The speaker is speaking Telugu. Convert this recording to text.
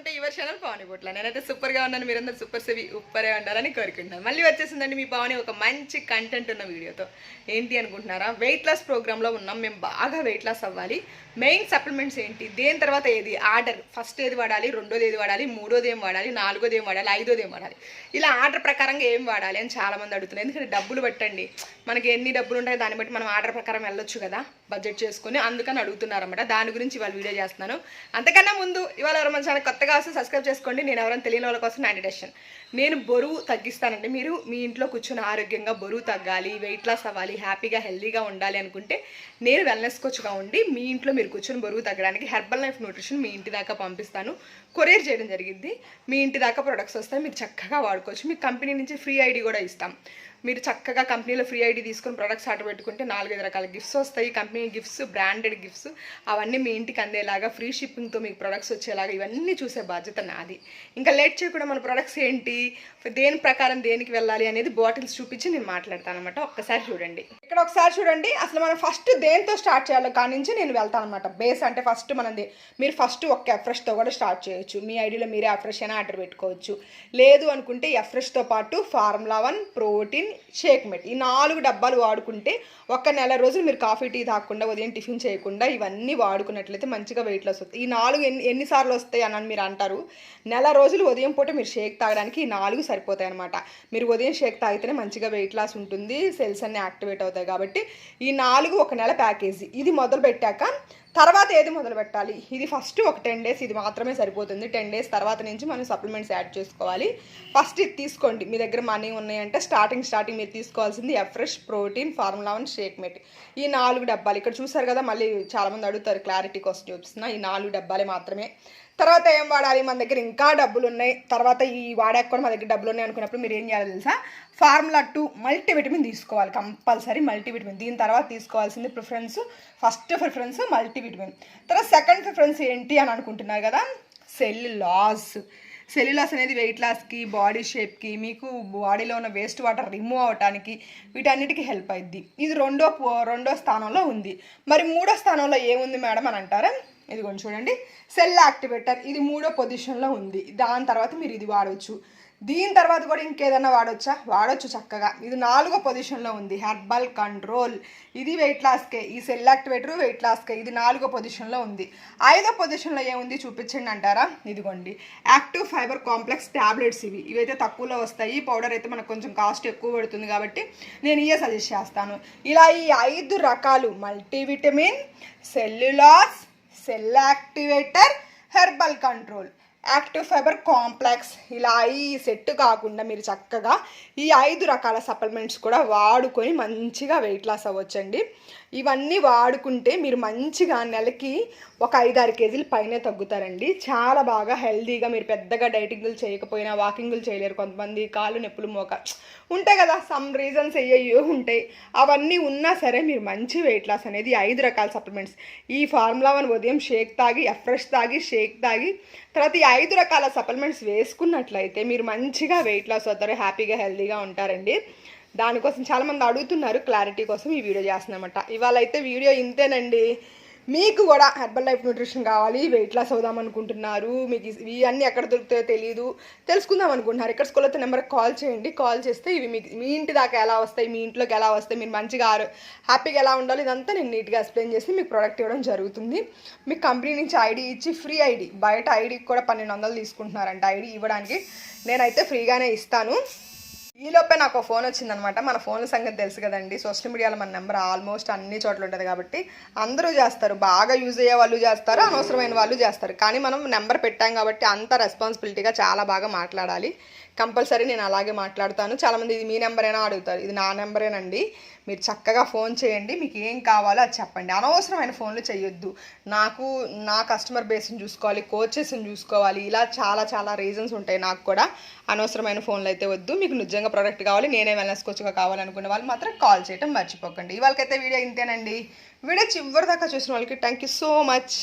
Welcome to your channel Pavani Botla నేనైతే సూపర్గా ఉన్నాను మీరందరూ సూపర్ సెవి ఉప్పరే ఉండాలని కోరుకుంటున్నాను. మళ్ళీ వచ్చేసిందండి మీ పావని ఒక మంచి కంటెంట్ ఉన్న వీడియోతో. ఏంటి అనుకుంటున్నారా? వెయిట్ లాస్ ప్రోగ్రాంలో ఉన్నాం మేము బాగా వెయిట్ లాస్ అవ్వాలి. మెయిన్ సప్లిమెంట్స్ ఏంటి? దేని తర్వాత ఏది? ఆర్డర్ ఫస్ట్ ఏది వాడాలి? రెండోది ఏది వాడాలి? మూడోది ఏం వాడాలి? నాలుగోది ఏం వాడాలి? ఐదోది ఏం వాడాలి? ఇలా ఆర్డర్ ప్రకారంగా ఏం వాడాలి అని చాలామంది అడుగుతున్నారు. ఎందుకంటే డబ్బులు పెట్టండి. మనకి ఎన్ని డబ్బులు ఉంటాయో దాన్ని బట్టి మనం ఆర్డర్ ప్రకారం వెళ్ళొచ్చు కదా బడ్జెట్ చేసుకుని అందుకని అడుగుతున్నారన్నమాట. దాని గురించి ఇవాళ వీడియో చేస్తున్నాను. అంతకన్నా ముందు ఇవాళ ఎవరు మంచి కొత్తగా కొత్తగా వస్తే సబ్స్క్రైబ్ చేసుకోండి. నేను ఎవరైనా తెలియని వాళ్ళ కోసం నా నేను బరువు తగ్గిస్తానండి. మీరు మీ ఇంట్లో కూర్చొని ఆరోగ్యంగా బరువు తగ్గాలి వెయిట్ లాస్ అవ్వాలి హ్యాపీగా హెల్దీగా ఉండాలి అనుకుంటే నేను వెల్నెస్ కోచ్గా ఉండి మీ ఇంట్లో మీరు కూర్చొని బరువు తగ్గడానికి హెర్బల్ లైఫ్ న్యూట్రిషన్ మీ ఇంటి దాకా పంపిస్తాను. కొరియర్ చేయడం జరిగింది. మీ ఇంటి దాకా ప్రొడక్ట్స్ వస్తాయి. మీరు చక్కగా వాడుకోవచ్చు. మీ కంపెనీ నుంచి ఫ్రీ ఐడి కూడా ఇస్తాం. మీరు చక్కగా కంపెనీలో ఫ్రీ ఐడి తీసుకొని ప్రొడక్ట్స్ ఆర్డర్ పెట్టుకుంటే నాలుగైదు రకాల గిఫ్ట్స్ వస్తాయి. కంపెనీ గిఫ్ట్స్ బ్రాండెడ్ గిఫ్ట్స్ అవన్నీ మీ ఇంటికి అందేలాగా ఫ్రీ షిప్పింగ్తో మీకు ప్రొడక్ట్స్ వచ్చేలాగా ఇవన్నీ చూసే బాధ్యత నాది. ఇంకా లేట్ చేయకుండా మన ప్రొడక్ట్స్ ఏంటి? దేని ప్రకారం దేనికి వెళ్ళాలి అనేది బాటిల్స్ చూపించి నేను మాట్లాడతాను అనమాట ఒక్కసారి చూడండి. ఇక్కడ ఒకసారి చూడండి. అసలు మనం ఫస్ట్ దేంతో స్టార్ట్ చేయాలో కాడి నుంచి నేను వెళ్తాను అనమాట బేస్ అంటే ఫస్ట్ మనది. మీరు ఫస్ట్ ఒక ఎఫ్రెష్తో కూడా స్టార్ట్ చేయొచ్చు. మీ ఐడిలో మీరే ఎఫ్రెష్ అయినా ఆర్డర్ పెట్టుకోవచ్చు. లేదు అనుకుంటే ఎఫ్రెష్తో పాటు formula one protein shake mate ఈ నాలుగు డబ్బాలు వాడుకుంటే ఒక నెల రోజులు మీరు కాఫీ టీ తాగకుండా ఉదయం టిఫిన్ చేయకుండా ఇవన్నీ వాడుకున్నట్లయితే మంచిగా వెయిట్ లాస్ వస్తుంది. ఈ నాలుగు ఎన్ని ఎన్నిసార్లు వస్తాయి అని మీరు అంటారు? నెల రోజులు ఉదయం పూట మీరు షేక్ తాగడానికి ఈ నాలుగు సరిపోతాయి అనమాట మీరు ఉదయం షేక్ తాగితేనే మంచిగా వెయిట్ లాస్ ఉంటుంది. సెల్స్ అన్ని యాక్టివేట్ అవుతాయి. కాబట్టి ఈ నాలుగు ఒక నెల ప్యాకేజీ. ఇది మొదలు పెట్టాక తర్వాత ఏది మొదలు పెట్టాలి? ఇది ఫస్ట్ ఒక టెన్ డేస్ ఇది మాత్రమే సరిపోతుంది. టెన్ డేస్ తర్వాత నుంచి మనం సప్లిమెంట్స్ యాడ్ చేసుకోవాలి. ఫస్ట్ ఇది తీసుకోండి. మీ దగ్గర మనీ ఉన్నాయంటే స్టార్టింగ్ స్టార్టింగ్ మీరు తీసుకోవాల్సింది Afresh protein formula one shake మెట్ ఈ నాలుగు డబ్బాలు ఇక్కడ చూసారు కదా మళ్ళీ చాలామంది అడుగుతారు క్లారిటీ కోసం చూపిస్తున్నా ఈ నాలుగు డబ్బాలే మాత్రమే. తర్వాత ఏం వాడాలి? మన దగ్గర ఇంకా డబ్బులు ఉన్నాయి. తర్వాత ఈ వాడాక కూడా మా దగ్గర డబ్బులు ఉన్నాయి అనుకున్నప్పుడు మీరు ఏం చేయాలి తెలుసా? ఫార్ములా టూ మల్టీవిటమిన్ తీసుకోవాలి. కంపల్సరీ మల్టీవిటమిన్ దీని తర్వాత తీసుకోవాల్సింది preference first preference multi multivitamin తర్వాత సెకండ్ ప్రిఫరెన్స్ ఏంటి అని అనుకుంటున్నారు కదా? Cell loss cell u loss అనేది వెయిట్ లాస్కి బాడీ షేప్కి మీకు బాడీలో ఉన్న వేస్ట్ వాటర్ రిమూవ్ అవడానికి వీటన్నిటికీ హెల్ప్ అయింది ఇది రెండో రెండో స్థానంలో ఉంది. మరి మూడో స్థానంలో ఏముంది మేడం అని అంటారా? ఇదిగోండి చూడండి. సెల్ యాక్టివేటర్ ఇది మూడో పొజిషన్లో ఉంది. దాని తర్వాత మీరు ఇది వాడవచ్చు దీని తర్వాత కూడా ఇంకేదన్నా వాడొచ్చా? వాడొచ్చు చక్కగా. ఇది నాలుగో పొజిషన్లో ఉంది. హెర్బల్ కంట్రోల్ ఇది వెయిట్ లాస్కే ఈ సెల్ యాక్టివేటర్ వెయిట్ లాస్కే ఇది నాలుగో పొజిషన్లో ఉంది. ఐదో పొజిషన్లో ఏముంది చూపించండి అంటారా? ఇదిగోండి. యాక్టివ్ ఫైబర్ కాంప్లెక్స్ ట్యాబ్లెట్స్ ఇవి. ఇవైతే తక్కువలో వస్తాయి. ఈ పౌడర్ అయితే మనకు కొంచెం కాస్ట్ ఎక్కువ పడుతుంది కాబట్టి నేను ఇవే సజెస్ట్ చేస్తాను. ఇలా ఈ ఐదు రకాలు multivitamin cell u loss cell activator herbal control active fibre complex. ఇలా ఈ సెట్ కాకుండా మీరు చక్కగా ఈ ఐదు రకాల సప్లిమెంట్స్ కూడా వాడుకొని మంచిగా వెయిట్ లాస్ అవ్వచ్చండి. ఇవన్నీ వాడుకుంటే మీరు మంచిగా నెలకి ఒక ఐదారు కేజీలు పైనే తగ్గుతారండి. చాలా బాగా హెల్దీగా మీరు పెద్దగా డైటింగ్లు చేయకపోయినా వాకింగ్లు చేయలేరు. కొంతమంది కాళ్ళు నొప్పులు మోక ఉంటాయి కదా సమ్ రీజన్స్ అయ్యో ఉంటాయి. అవన్నీ ఉన్నా సరే మీరు మంచి వెయిట్ లాస్ అనేది ఐదు రకాల సప్లిమెంట్స్ ఈ ఫార్ములా వన్ ఉదయం షేక్ తాగి ఎఫ్రెష్ తాగి షేక్ తాగి తర్వాత ఈ ఐదు రకాల సప్లిమెంట్స్ వేసుకున్నట్లయితే మీరు మంచిగా వెయిట్ లాస్ అవుతారు హ్యాపీగా హెల్దీగా ఉంటారండి. దానికోసం చాలామంది అడుగుతున్నారు క్లారిటీ కోసం ఈ వీడియో చేస్తున్నామట. ఇవాళ అయితే వీడియో ఇంతేనండి. మీకు కూడా హెర్బల్ లైఫ్ న్యూట్రిషన్ కావాలి వెయిట్ లాస్ అవుదాం అనుకుంటున్నారు. మీకు ఇవన్నీ ఎక్కడ దొరుకుతాయో తెలియదు తెలుసుకుందాం అనుకుంటున్నారు. ఎక్కడ స్కూల్ అయితే నెంబర్కి కాల్ చేయండి. కాల్ చేస్తే ఇవి మీకు మీ ఇంటి దాకా ఎలా వస్తాయి మీ ఇంట్లోకి ఎలా వస్తాయి మీరు మంచిగా ఆరు హ్యాపీగా ఎలా ఉండాలి ఇదంతా నేను నీట్గా ఎక్స్ప్లెయిన్ చేసి మీకు ప్రోడక్ట్ ఇవ్వడం జరుగుతుంది. మీకు కంపెనీ నుంచి ఐడి ఇచ్చి ఫ్రీ ఐడి బయట ఐడికి కూడా పన్నెండు వందలు తీసుకుంటున్నారంట. ఐడి ఇవ్వడానికి నేనైతే ఫ్రీగానే ఇస్తాను. ఈలోపే నాకు ఫోన్ వచ్చిందనమాట. మన ఫోన్ల సంగతి తెలుసు కదండి. సోషల్ మీడియాలో మన నెంబర్ ఆల్మోస్ట్ అన్ని చోట్ల ఉంటుంది కాబట్టి అందరూ చేస్తారు. బాగా యూజ్ అయ్యే వాళ్ళు చేస్తారు అనవసరమైన వాళ్ళు చేస్తారు. కానీ మనం నెంబర్ పెట్టాం కాబట్టి అంత రెస్పాన్సిబిలిటీగా చాలా బాగా మాట్లాడాలి. కంపల్సరీ నేను అలాగే మాట్లాడతాను. చాలామంది ఇది మీ నెంబరేనా అడుగుతారు. ఇది నా నెంబరేనండి. మీరు చక్కగా ఫోన్ చేయండి మీకు ఏం కావాలో అది చెప్పండి. అనవసరమైన ఫోన్లు చేయొద్దు. నాకు నా కస్టమర్ బేస్ని చూసుకోవాలి కోచెస్ని చూసుకోవాలి ఇలా చాలా చాలా రీజన్స్ ఉంటాయి నాకు కూడా. అనవసరమైన ఫోన్లు అయితే వద్దు. మీకు నిజంగా ప్రోడక్ట్ కావాలి నేనే వెల్నెస్ కోచ్గా కావాలనుకునే వాళ్ళు మాత్రం కాల్ చేయటం మర్చిపోకండి. ఇవాళకైతే వీడియో ఇంతేనండి. వీడియో చివరి దాకా చూసిన వాళ్ళకి థ్యాంక్ యూ సో మచ్.